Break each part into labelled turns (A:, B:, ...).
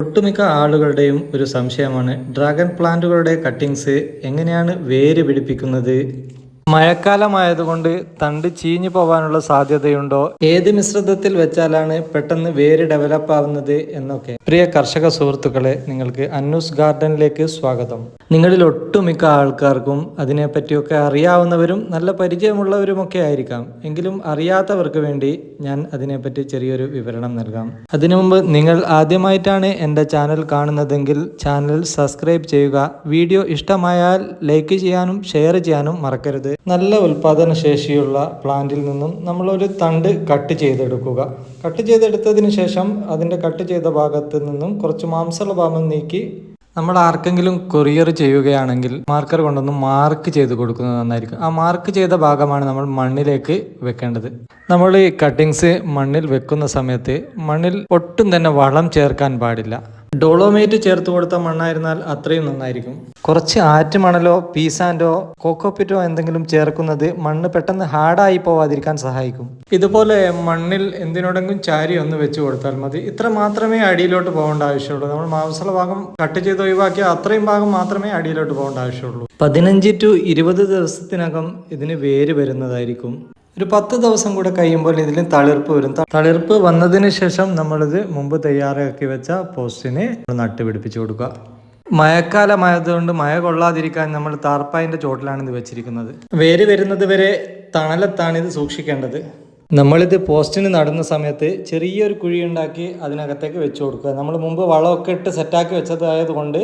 A: ഒട്ടുമിക്ക ആളുകളുടെയും ഒരു സംശയമാണ് ഡ്രാഗൺ പ്ലാന്റുകളുടെ കട്ടിങ്സ് എങ്ങനെയാണ് വേര് പിടിപ്പിക്കുന്നത്? മഴക്കാലമായതുകൊണ്ട് തണ്ട് ചീഞ്ഞു പോവാനുള്ള സാധ്യതയുണ്ടോ? ഏത് മിശ്രിതത്തിൽ വെച്ചാലാണ് പെട്ടെന്ന് വേര് ഡെവലപ്പ് ആവുന്നത് എന്നൊക്കെ. പ്രിയ കർഷക സുഹൃത്തുക്കളെ നിങ്ങൾക്ക് അന്നൂസ് ഗാർഡനിലേക്ക് സ്വാഗതം. നിങ്ങളിൽ ഒട്ടുമിക്ക ആൾക്കാർക്കും അതിനെപ്പറ്റിയൊക്കെ അറിയാവുന്നവരും നല്ല പരിചയമുള്ളവരുമൊക്കെ ആയിരിക്കാം. എങ്കിലും അറിയാത്തവർക്ക് വേണ്ടി ഞാൻ അതിനെപ്പറ്റി ചെറിയൊരു വിവരണം നൽകാം. അതിനു മുമ്പ് നിങ്ങൾ ആദ്യമായിട്ടാണ് എന്റെ ചാനൽ കാണുന്നതെങ്കിൽ ചാനൽ സബ്സ്ക്രൈബ് ചെയ്യുക. വീഡിയോ ഇഷ്ടമായാൽ ലൈക്ക് ചെയ്യാനും ഷെയർ ചെയ്യാനും മറക്കരുത്. നല്ല ഉൽപാദന ശേഷിയുള്ള പ്ലാന്റിൽ നിന്നും നമ്മളൊരു തണ്ട് കട്ട് ചെയ്തെടുക്കുക. കട്ട് ചെയ്തെടുത്തതിന് ശേഷം അതിന്റെ കട്ട് ചെയ്ത ഭാഗത്ത് നിന്നും കുറച്ച് മാംസമുള്ള ഭാഗം നീക്കി നമ്മൾ ആർക്കെങ്കിലും കൊറിയർ ചെയ്യുകയാണെങ്കിൽ മാർക്കർ കൊണ്ടൊന്ന് മാർക്ക് ചെയ്ത് കൊടുക്കുന്നത് നന്നായിരിക്കും. ആ മാർക്ക് ചെയ്ത ഭാഗമാണ് നമ്മൾ മണ്ണിലേക്ക് വെക്കേണ്ടത്. നമ്മൾ ഈ കട്ടിങ്സ് മണ്ണിൽ വെക്കുന്ന സമയത്ത് മണ്ണിൽ ഒട്ടും തന്നെ വളം ചേർക്കാൻ പാടില്ല. ഡോളോമേറ്റ് ചേർത്ത് കൊടുത്ത മണ്ണായിരുന്നാൽ അത്രയും നന്നായിരിക്കും. കുറച്ച് ആറ്റുമണലോ പീസാൻഡോ കോക്കോപിറ്റോ എന്തെങ്കിലും ചേർക്കുന്നത് മണ്ണ് പെട്ടെന്ന് ഹാർഡായി പോവാതിരിക്കാൻ സഹായിക്കും. ഇതുപോലെ മണ്ണിൽ എന്തിനോടെങ്കിലും ചാരി ഒന്ന് വെച്ച് കൊടുത്താൽ മതി. ഇത്ര മാത്രമേ അടിയിലോട്ട് പോകേണ്ട ആവശ്യമുള്ളൂ. നമ്മൾ മാംസള ഭാഗം കട്ട് ചെയ്ത് ഒഴിവാക്കിയ അത്രയും ഭാഗം മാത്രമേ അടിയിലോട്ട് പോകേണ്ട ആവശ്യമുള്ളൂ. പതിനഞ്ച് ടു ഇരുപത് ദിവസത്തിനകം ഇതിന് വേര് വരുന്നതായിരിക്കും. ഒരു പത്ത് ദിവസം കൂടെ കഴിയുമ്പോൾ ഇതിൽ തളിർപ്പ് വരും. തളിർപ്പ് വന്നതിന് ശേഷം നമ്മളിത് മുമ്പ് തയ്യാറാക്കി വെച്ച പോസ്റ്റിനെ നട്ട് പിടിപ്പിച്ചു കൊടുക്കുക. മഴക്കാലമായതുകൊണ്ട് മഴ കൊള്ളാതിരിക്കാൻ നമ്മൾ താർപ്പായിന്റെ ചോട്ടിലാണ് ഇത് വെച്ചിരിക്കുന്നത്. വേര് വരുന്നത് വരെ തണലത്താണ് ഇത് സൂക്ഷിക്കേണ്ടത്. നമ്മളിത് പോസ്റ്റിന് നടുന്ന സമയത്ത് ചെറിയൊരു കുഴി ഉണ്ടാക്കി അതിനകത്തേക്ക് വെച്ച് കൊടുക്കുക. നമ്മൾ മുമ്പ് വളമൊക്കെ ഇട്ട് സെറ്റാക്കി വെച്ചതായത് കൊണ്ട്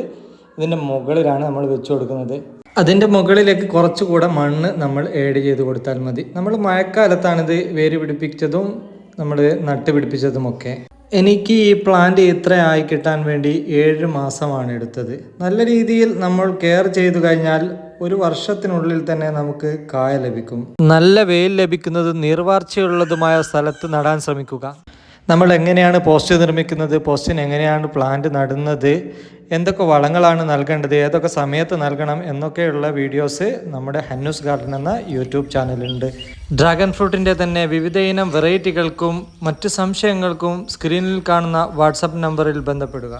A: ഇതിന്റെ മുകളിലാണ് നമ്മൾ വെച്ച് കൊടുക്കുന്നത്. അതിന്റെ മുകളിലേക്ക് കുറച്ചുകൂടെ മണ്ണ് നമ്മൾ ഏഡ് ചെയ്ത് കൊടുത്താൽ മതി. നമ്മൾ മഴക്കാലത്താണിത് വേര് പിടിപ്പിച്ചതും നമ്മൾ നട്ട് പിടിപ്പിച്ചതുമൊക്കെ. എനിക്ക് ഈ പ്ലാന്റ് ഇത്ര ആയി കിട്ടാൻ വേണ്ടി ഏഴ് മാസമാണ് എടുത്തത്. നല്ല രീതിയിൽ നമ്മൾ കെയർ ചെയ്തു കഴിഞ്ഞാൽ ഒരു വർഷത്തിനുള്ളിൽ തന്നെ നമുക്ക് കായ ലഭിക്കും. നല്ല വെയിൽ ലഭിക്കുന്നതും നീർവാർച്ചയുള്ളതുമായ സ്ഥലത്ത് നടാൻ ശ്രമിക്കുക. നമ്മൾ എങ്ങനെയാണ് പോസ്റ്റ് നിർമ്മിക്കുന്നത് പോസ്റ്റിന് എങ്ങനെയാണ് പ്ലാന്റ് നടുന്നത് എന്തൊക്കെ വളങ്ങളാണ് നൽകേണ്ടത് ഏതൊക്കെ സമയത്ത് നൽകണം എന്നൊക്കെയുള്ള വീഡിയോസ് നമ്മുടെ ഹന്നൂസ് ഗാർഡൻ എന്ന യൂട്യൂബ് ചാനലുണ്ട് ഡ്രാഗൺ ഫ്രൂട്ടിന്റെ തന്നെ വിവിധ ഇനം വെറൈറ്റികൾക്കും മറ്റ് സംശയങ്ങൾക്കും സ്ക്രീനിൽ കാണുന്ന വാട്സപ്പ് നമ്പറിൽ ബന്ധപ്പെടുക.